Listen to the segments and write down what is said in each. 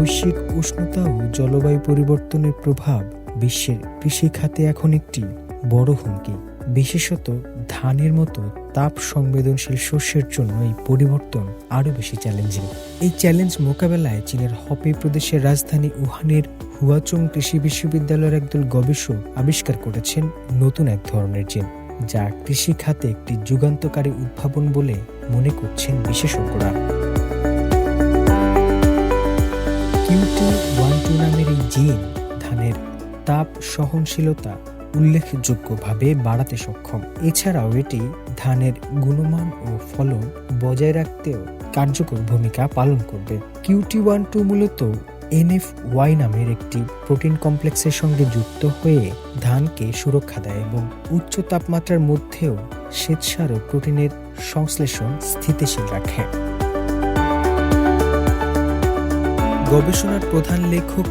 উষ্ণতা ও জলবায়ু পরিবর্তনের প্রভাব বিশ্বের কৃষি খাতে এখন একটি বড় হুমকি। বিশেষত ধানের মতো তাপ সংবেদনশীল শস্যের জন্য এই পরিবর্তন আরও বেশি চ্যালেঞ্জিং এই চ্যালেঞ্জ মোকাবেলায় চীনের হপে প্রদেশের রাজধানী উহানের হুয়াচং কৃষি বিশ্ববিদ্যালয়ের একদল গবেষক আবিষ্কার করেছেন নতুন এক ধরনের জিন যা কৃষি খাতে একটি যুগান্তকারী উদ্ভাবন বলে মনে করছেন বিশেষজ্ঞরা। কিউটি ওয়ান টু নামের এই জিন ধানের তাপ সহনশীলতা উল্লেখযোগ্যভাবে বাড়াতে সক্ষম। এছাড়াও এটি ধানের গুণমান ও ফলন বজায় রাখতেও কার্যকর ভূমিকা পালন করবে। কিউটি ওয়ান টু মূলত এনএফ ওয়াই নামের একটি প্রোটিন কমপ্লেক্সের সঙ্গে যুক্ত হয়ে ধানকে সুরক্ষা দেয় এবং উচ্চ তাপমাত্রার মধ্যেও শ্বেতসার ও প্রোটিনের সংশ্লেষণ স্থিতিশীল রাখে। গবেষণার প্রধান লেখক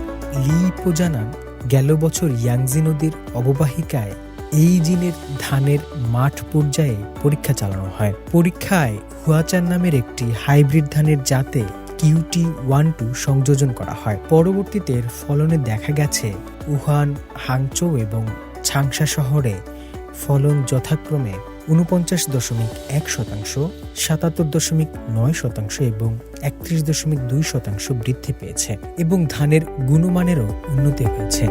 লি পো জানান গেল বছর ইয়াংজি নদীর অববাহিকায় এই জিনের ধানের মাঠ পর্যায়ে পরীক্ষা চালানো হয়। পরীক্ষায় হুয়াচান নামের একটি হাইব্রিড ধানের জাতে কিউটি ওয়ান টু সংযোজন করা হয়। পরবর্তীতে ফলনে দেখা গেছে উহান, হাংচৌ এবং ছাংসা শহরে ফলন যথাক্রমে উনপঞ্চাশ দশমিক এক শতাংশ, সাতাত্তর দশমিক নয় শতাংশ এবং একত্রিশ দশমিক দুই শতাংশ বৃদ্ধি পেয়েছে এবং ধানের গুণমানেরও উন্নতি হয়েছে।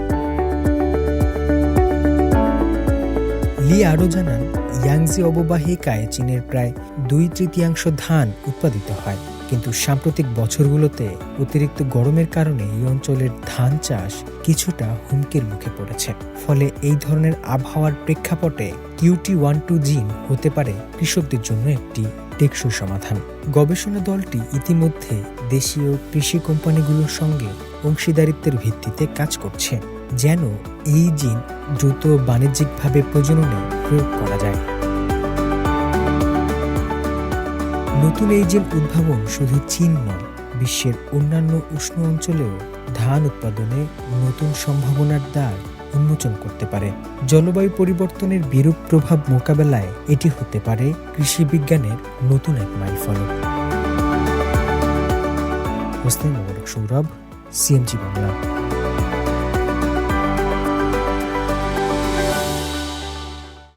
লি আরও জানান, ইয়াংজি অববাহিকায় চীনের প্রায় দুই তৃতীয়াংশ ধান উৎপাদিত হয়। কিন্তু সাম্প্রতিক বছরগুলোতে অতিরিক্ত গরমের কারণে এই অঞ্চলের ধান চাষ কিছুটা হুমকির মুখে পড়েছে। ফলে এই ধরনের আবহাওয়ার প্রেক্ষাপটে কিউটি ওয়ান টু জিন হতে পারে কৃষকদের জন্য একটি টেকসই সমাধান। গবেষণা দলটি ইতিমধ্যে দেশীয় কৃষি কোম্পানিগুলোর সঙ্গে অংশীদারিত্বের ভিত্তিতে কাজ করছে, যেন এই জিন দ্রুত বাণিজ্যিকভাবে প্রজননে প্রয়োগ করা যায়। নতুন এই জিন উদ্ভাবন শুধু চীন নয়, বিশ্বের অন্যান্য উষ্ণ অঞ্চলেও ধান উৎপাদনে নতুন সম্ভাবনার দ্বার উন্মোচন করতে পারে। জলবায়ু পরিবর্তনের বিরূপ প্রভাব মোকাবেলায় এটি হতে পারে কৃষি বিজ্ঞানের নতুন এক মাইল ফলক হোসেন মোবারক সৌরভ, সিএমজি বাংলা।